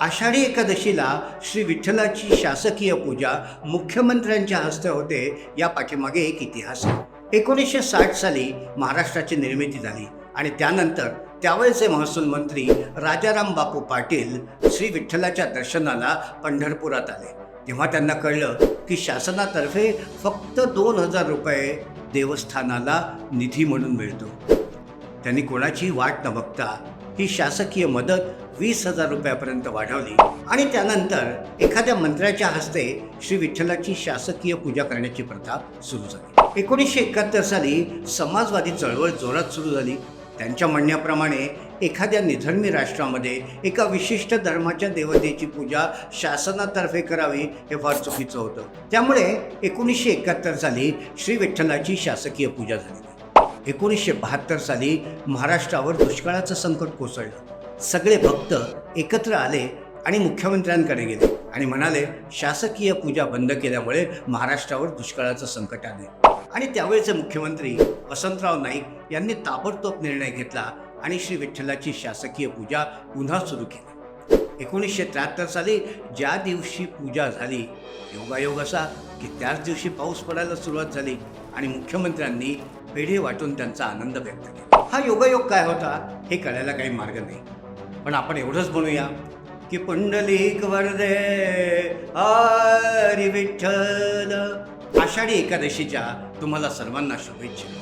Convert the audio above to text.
आषाढी एकादशीला श्री विठ्ठलाची शासकीय पूजा मुख्यमंत्र्यांच्या हस्ते होते या पाठीमागे एक इतिहास आहे. एकोणीसशे साठ साली महाराष्ट्राची निर्मिती झाली आणि त्यानंतर त्यावेळेचे महसूल मंत्री राजाराम बापू पाटील श्री विठ्ठलाच्या दर्शनाला पंढरपुरात आले. तेव्हा त्यांना कळलं की शासनातर्फे फक्त दोन हजार रुपये देवस्थानाला निधी म्हणून मिळतो. त्यांनी कोणाची वाट न बघता ही शासकीय मदत वीस हजार रुपयापर्यंत वाढवली आणि त्यानंतर एखाद्या मंत्र्याच्या हस्ते श्री विठ्ठलाची शासकीय पूजा करण्याची प्रथा सुरू झाली. एकोणीसशे एकाहत्तर साली समाजवादी चळवळ जोरात सुरू झाली. त्यांच्या म्हणण्याप्रमाणे एखाद्या निधर्मी राष्ट्रामध्ये एका विशिष्ट धर्माच्या देवतेची पूजा शासनातर्फे करावी हे फार चुकीचं होतं. त्यामुळे एकोणीसशे एकाहत्तर साली श्री विठ्ठलाची शासकीय पूजा झाली. एकोणीसशे बहात्तर साली महाराष्ट्रावर दुष्काळाचं संकट कोसळलं. सगळे भक्त एकत्र आले आणि मुख्यमंत्र्यांकडे गेले आणि म्हणाले शासकीय पूजा बंद केल्यामुळे महाराष्ट्रावर दुष्काळाचं संकट आले. आणि त्यावेळेचे मुख्यमंत्री वसंतराव नाईक यांनी ताबडतोब निर्णय घेतला आणि श्री विठ्ठलाची शासकीय पूजा पुन्हा सुरू केली. एकोणीसशे त्र्याहत्तर साली ज्या दिवशी पूजा झाली योगायोग असा की त्याच दिवशी पाऊस पडायला सुरुवात झाली आणि मुख्यमंत्र्यांनी पेढे वाटून त्यांचा आनंद व्यक्त केला. हा योगायोग काय होता हे कळायला काही मार्ग नाही. पण आपण एवढंच म्हणूया की पुंडलिक वरदे हरी विठ्ठल. आषाढी एकादशीच्या तुम्हाला सर्वांना शुभेच्छा.